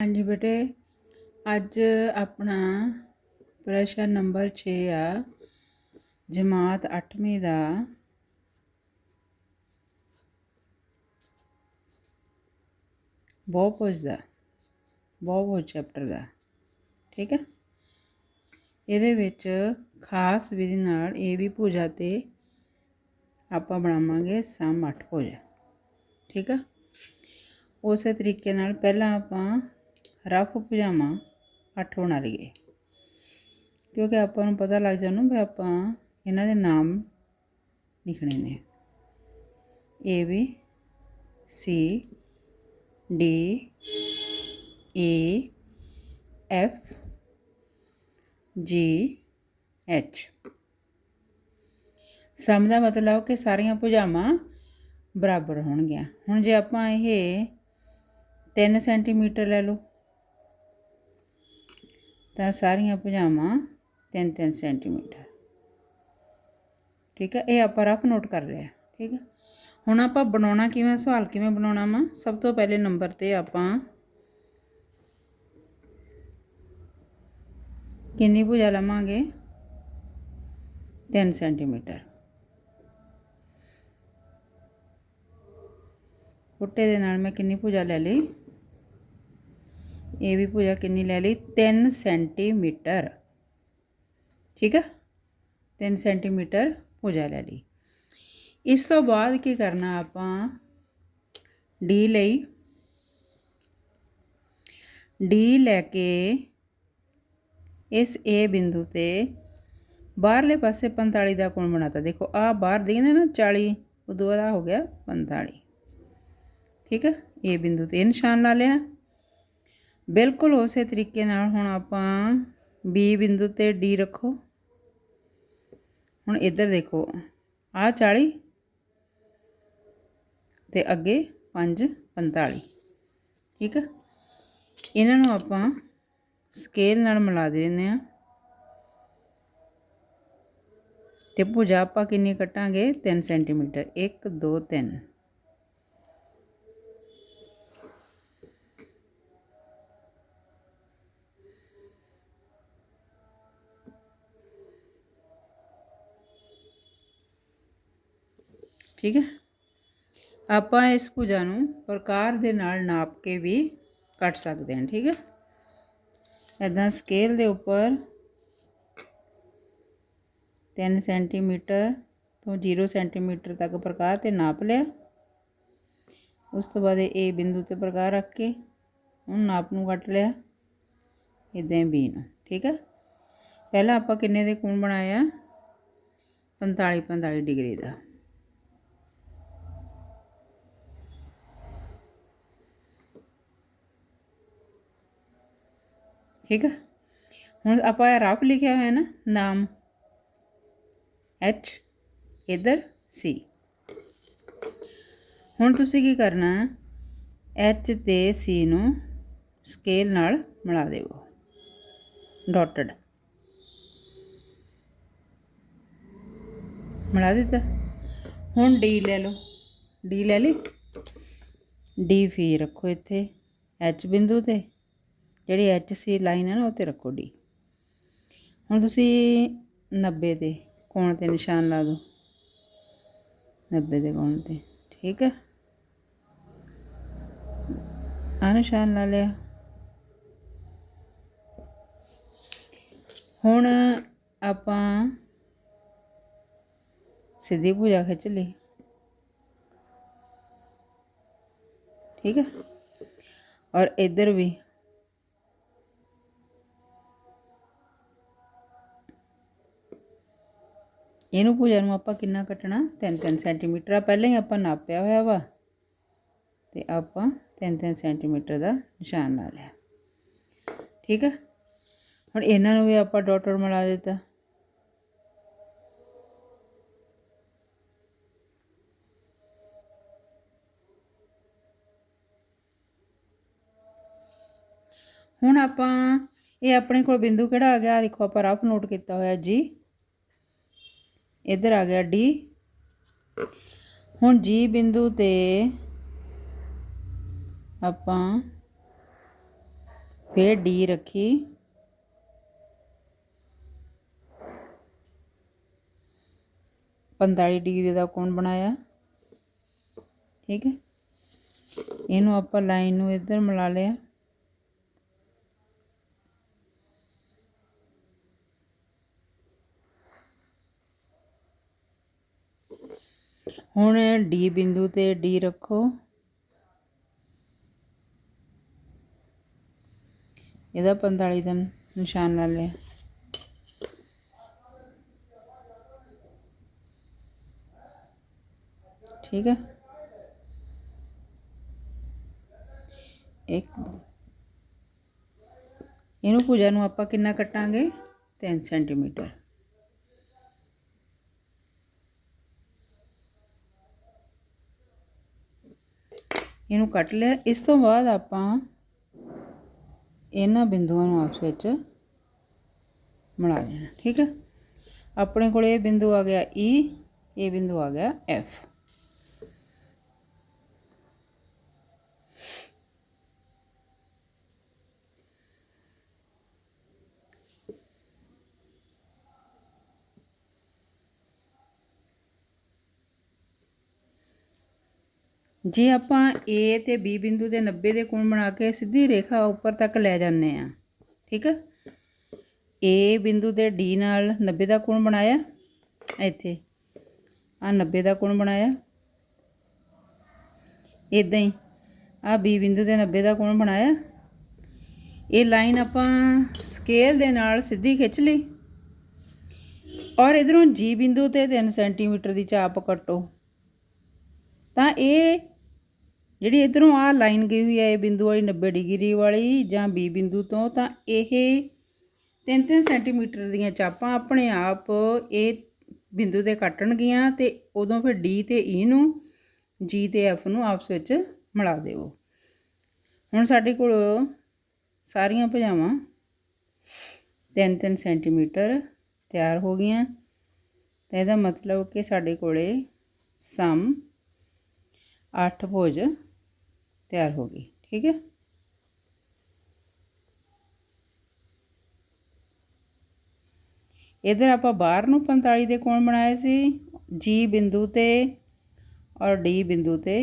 ਹਾਂਜੀ ਬੇਟੇ, ਅੱਜ ਆਪਣਾ ਪ੍ਰਸ਼ਨ ਨੰਬਰ 6 ਆ, ਜਮਾਤ 8ਵੀਂ ਦਾ। ਬਹੁਪੁਜ ਦਾ ਬਹੁਪੁਜ ਚੈਪਟਰ ਦਾ, ਠੀਕ ਹੈ? ਇਹਦੇ ਵਿੱਚ ਖਾਸ ਵਿਧੀ ਨਾਲ ਇਹ ਵੀ ਭੁਜਾ ਤੇ ਆਪਾਂ ਬਣਾਵਾਂਗੇ ਸਮ 8 ਭੁਜਾ, ਠੀਕ ਆ ਉਸੇ ਤਰੀਕੇ ਨਾਲ ਪਹਿਲਾਂ ਆਪਾਂ ਰਫ ਪਜਾਮਾ ਅੱਠ ਬਣਾ ਲਈਏ। ਕਿਉਂਕਿ ਆਪਾਂ ਨੂੰ ਪਤਾ ਲੱਗ ਜਾਣਾ ਵੀ ਆਪਾਂ ਇਹਨਾਂ ਦੇ ਨਾਮ ਲਿਖਣੇ ਨੇ। A B C D E F G H ਸਮ ਦਾ ਮਤਲਬ ਕਿ ਸਾਰੀਆਂ ਭੁਜਾਵਾਂ ਬਰਾਬਰ ਹੋਣਗੀਆਂ। ਹੁਣ ਜੇ ਆਪਾਂ ਇਹ 3 ਸੈਂਟੀਮੀਟਰ ਲੈ ਲਓ। ਤਾਂ ਸਾਰੀਆਂ ਭੁਜਾਵਾਂ 3-3 ਸੈਂਟੀਮੀਟਰ। ਠੀਕ ਹੈ ਇਹ ਆਪਾਂ ਰਫ ਨੋਟ ਕਰ ਲਿਆ ਠੀਕ ਹੈ ਹੁਣ ਆਪਾਂ ਬਣਾਉਣਾ ਕਿਵੇਂ, ਸਵਾਲ ਕਿਵੇਂ ਬਣਾਉਣਾ ਵਾ? ਸਭ ਤੋਂ ਪਹਿਲੇ ਨੰਬਰ ਤੇ ਆਪਾਂ ਕਿੰਨੀ ਭੁਜਾ ਲਵਾਂਗੇ? 3 ਸੈਂਟੀਮੀਟਰ। ਪੁੱਟੇ ਦੇ ਨਾਲ ਮੈਂ ਕਿੰਨੀ ਭੁਜਾ ਲੈ ਲਈ? ਇਹ ਵੀ ਭੁਜਾ ਕਿੰਨੀ ਲੈ ਲਈ? 3 ਸੈਂਟੀਮੀਟਰ। ਠੀਕ ਹੈ 3 ਸੈਂਟੀਮੀਟਰ ਭੁਜਾ ਲੈ ਲਈ। ਇਸ ਤੋਂ ਬਾਅਦ ਕੀ ਕਰਨਾ ਆਪਾਂ? ਡੀ ਲਈ। ਡੀ ਲੈ ਕੇ ਇਸ ਏ ਬਿੰਦੂ ਤੇ ਬਾਹਰਲੇ ਪਾਸੇ 45 ਦਾ ਕੋਣ ਬਣਾਤਾ? ਦੇਖੋ, ਆ ਬਾਹਰ ਦਿਖਦੇ ਨਾ 40 ਉਦੋਂ ਬਾਅਦ ਹੋ ਗਿਆ 45 ਠੀਕ ਹੈ ਏ ਬਿੰਦੂ ਤੇ ਨਿਸ਼ਾਨ ਲਾ ਲਿਆ। ਬਿਲਕੁਲ ਉਸੇ ਤਰੀਕੇ ਨਾਲ ਹੁਣ ਆਪਾਂ ਬੀ ਬਿੰਦੂ ਤੇ ਡੀ ਰੱਖੋ। ਹੁਣ ਇੱਧਰ ਦੇਖੋ, ਆ 40 ਤੇ ਅੱਗੇ 5 45 ਠੀਕ ਹੈ ਇਹਨਾਂ ਨੂੰ ਆਪਾਂ ਸਕੇਲ ਨਾਲ ਮਿਲਾ ਦਿੰਦੇ ਆ ਤੇ ਭੁਜਾ ਆਪਾਂ ਕਿੰਨੀ ਕੱਟਾਂਗੇ? 3 ਸੈਂਟੀਮੀਟਰ 1 2 3 ਠੀਕ ਹੈ? ਆਪਾਂ ਇਸ ਭੁਜਾ ਨੂੰ ਪ੍ਰਕਾਰ ਦੇ ਨਾਲ ਨਾਪ ਕੇ ਵੀ ਕੱਟ ਸਕਦੇ ਹਾਂ, ਠੀਕ ਹੈ? ਇਦਾਂ ਸਕੇਲ ਦੇ ਉੱਪਰ 3 ਸੈਂਟੀਮੀਟਰ ਤੋਂ 0 ਸੈਂਟੀਮੀਟਰ ਤੱਕ ਪ੍ਰਕਾਰ ਤੇ ਨਾਪ ਲਿਆ। ਉਸ ਤੋਂ ਬਾਅਦ ਇਹ ਬਿੰਦੂ ਤੇ ਪ੍ਰਕਾਰ ਰੱਖ ਕੇ ਹੁਣ ਨਾਪ ਨੂੰ ਕੱਟ ਲਿਆ। ਇਦਾਂ ਬੀ ਨੂੰ, ਠੀਕ ਹੈ? ਪਹਿਲਾਂ ਆਪਾਂ ਕਿੰਨੇ ਦੇ ਕੋਣ ਬਣਾਇਆ? 45 45 ਡਿਗਰੀ ਦਾ। ਠੀਕ ਆ? ਹੁਣ ਆਪਾਂ ਇਹ ਰਫ ਲਿਖਿਆ ਹੋਇਆ ਨਾ, ਨਾਮ। ਐਚ ਇਧਰ ਸੀ ਹੁਣ ਤੁਸੀਂ ਕੀ ਕਰਨਾ? ਐਚ ਤੇ ਸੀ ਨੂੰ ਸਕੇਲ ਨਾਲ ਮਿਲਾ ਦੇਵੋ। ਡਾਟਡ ਮਿਲਾ ਦਿੱਤਾ? ਹੁਣ ਡੀ ਲੈ ਲਓ। ਡੀ ਲੈ ਲਈ? ਡੀ ਫੀ ਰੱਖੋ ਇੱਥੇ ਐਚ ਬਿੰਦੂ ਤੇ। ਜਿਹੜੀ ਐਚ ਸੀ ਲਾਈਨ ਹੈ ਨਾ, ਉਹ ਤੇ ਰੱਖੋ ਡੀ ਹੁਣ ਤੁਸੀਂ 90 'ਤੇ ਕੋਣ ਤੇ ਨਿਸ਼ਾਨ ਲਾ ਦਿਓ। 90 ਦੇ ਕੋਣ ਤੇ, ਠੀਕ ਹੈ? ਆ ਨਿਸ਼ਾਨ ਲਾ ਲਿਆ। ਹੁਣ ਆਪਾਂ ਸਿੱਧੀ ਭੁਜਾ ਖਿੱਚ ਲਈ। ਠੀਕ ਹੈ? ਔਰ ਇਧਰ ਵੀ ਇਹਨੂੰ ਭੁਜਾ ਨੂੰ ਆਪਾਂ ਕਿੰਨਾ ਕੱਟਣਾ? 3-3 ਸੈਂਟੀਮੀਟਰ ਆ। ਪਹਿਲਾਂ ਹੀ ਆਪਾਂ ਨਾਪਿਆ ਹੋਇਆ ਵਾ। ਤੇ ਆਪਾਂ 3-3 ਸੈਂਟੀਮੀਟਰ ਦਾ ਨਿਸ਼ਾਨ ਲਾ ਲਿਆ। ਠੀਕ ਹੈ ਹੁਣ ਇਹਨਾਂ ਨੂੰ ਵੀ ਆਪਾਂ ਡਾਟ ਮਿਲਾ ਦਿੱਤਾ। ਹੁਣ ਆਪਾਂ ਇਹ ਆਪਣੇ ਕੋਲ ਬਿੰਦੂ ਕਿਹੜਾ ਆ ਗਿਆ? ਦੇਖੋ, ਆਪਾਂ ਰਫ ਨੋਟ ਕੀਤਾ ਹੋਇਆ ਜੀ। ਇੱਧਰ ਆ ਗਿਆ ਡੀ। ਹੁਣ ਜੀ ਬਿੰਦੂ ਤੇ ਆਪਾਂ ਫਿਰ ਡੀ ਰੱਖੀ। ਪੰਤਾਲੀ ਡਿਗਰੀ ਦਾ ਕੋਣ ਬਣਾਇਆ? ਠੀਕ ਹੈ। ਇਹਨੂੰ ਆਪਾਂ ਲਾਈਨ ਨੂੰ ਇੱਧਰ ਮਿਲਾ ਲਿਆ। ਹੁਣ ਡੀ ਬਿੰਦੂ ਤੇ ਡੀ ਰੱਖੋ। ਇਹਦਾ 45 ਦਿਨ ਨਿਸ਼ਾਨ ਲਾ ਲਿਆ। ਠੀਕ ਹੈ ਇੱਕ। ਇਹਨੂੰ ਪੂਜਾ ਨੂੰ ਆਪਾਂ ਕਿੰਨਾ ਕੱਟਾਂਗੇ? 3 ਸੈਂਟੀਮੀਟਰ। ਇਹਨੂੰ ਕੱਟ ਲਿਆ। ਇਸ ਤੋਂ ਬਾਅਦ ਆਪਾਂ ਇਹਨਾਂ ਬਿੰਦੂਆਂ ਨੂੰ ਆਪਸ ਵਿੱਚ ਮਿਲਾ ਦੇਣਾ, ਠੀਕ ਹੈ? ਆਪਣੇ ਕੋਲ ਇਹ ਬਿੰਦੂ ਆ ਗਿਆ E ਇਹ ਬਿੰਦੂ ਆ ਗਿਆ F ਜੇ ਆਪਾਂ A ਤੇ B ਬਿੰਦੂ ਦੇ 90 ਦੇ ਕੋਣ ਬਣਾ ਕੇ ਸਿੱਧੀ ਰੇਖਾ ਉੱਪਰ ਤੱਕ ਲੈ ਜਾਂਦੇ ਆ ਠੀਕ ਹੈ A ਬਿੰਦੂ ਤੇ D ਨਾਲ 90 ਦਾ ਕੋਣ ਬਣਾਇਆ? ਇੱਥੇ। ਆ 90 ਦਾ ਕੋਣ ਬਣਾਇਆ? ਇਦਾਂ ਹੀ। ਆ B ਬਿੰਦੂ ਦੇ 90 ਦਾ ਕੋਣ ਬਣਾਇਆ? ਇਹ ਲਾਈਨ ਆਪਾਂ ਸਕੇਲ ਦੇ ਨਾਲ ਸਿੱਧੀ ਖਿੱਚ ਲਈ। ਔਰ ਇਧਰੋਂ G ਬਿੰਦੂ ਤੇ 3 ਸੈਂਟੀਮੀਟਰ ਦੀ ਚਾਪ ਕੱਟੋ। ਤਾਂ ਇਹ ਜਿਹੜੀ ਇਧਰੋਂ ਆ ਲਾਈਨ ਗਈ ਹੋਈ ਹੈ, ਇਹ ਬਿੰਦੂ ਵਾਲੀ 90 ਡਿਗਰੀ ਵਾਲੀ ਜਾਂ B ਬਿੰਦੂ ਤੋਂ, ਤਾਂ ਇਹ 3-3 ਸੈਂਟੀਮੀਟਰ ਦੀਆਂ ਚਾਪਾਂ ਆਪਣੇ ਆਪ ਇਹ ਬਿੰਦੂ ਤੇ ਕੱਟਣਗੀਆਂ ਤੇ ਉਦੋਂ ਫਿਰ D ਤੇ E ਨੂੰ, G ਤੇ F ਨੂੰ ਆਪਸ ਵਿੱਚ ਮਿਲਾ ਦੇਵੋ ਹੁਣ ਸਾਡੇ ਕੋਲ ਸਾਰੀਆਂ ਭਜਾਵਾਂ 3-3 ਸੈਂਟੀਮੀਟਰ ਤਿਆਰ ਹੋ ਗਈਆਂ। ਤਾਂ ਇਹਦਾ ਮਤਲਬ ਕਿ ਸਾਡੇ ਕੋਲੇ ਸਮ 8 ਭੁਜ ਤਿਆਰ ਹੋ ਗਈ, ਠੀਕ ਹੈ? ਇਧਰ ਆਪਾਂ ਬਾਹਰ ਨੂੰ 45 ਦੇ ਕੋਣ ਬਣਾਏ ਸੀ? ਜੀ ਬਿੰਦੂ ਤੇ ਔਰ ਡੀ ਬਿੰਦੂ ਤੇ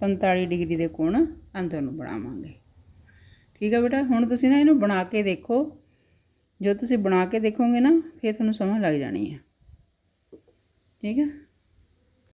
45 ਡਿਗਰੀ ਦੇ ਕੋਣ ਅੰਦਰ ਨੂੰ ਬਣਾਵਾਂਗੇ। ਠੀਕ ਹੈ ਬੇਟਾ, ਹੁਣ ਤੁਸੀਂ ਨਾ ਇਹਨੂੰ ਬਣਾ ਕੇ ਦੇਖੋ। ਜੋ ਤੁਸੀਂ ਬਣਾ ਕੇ ਦੇਖੋਗੇ ਨਾ, ਫਿਰ ਤੁਹਾਨੂੰ ਸਮਝ ਲੱਗ ਜਾਣੀ ਹੈ। ਠੀਕ ਹੈ?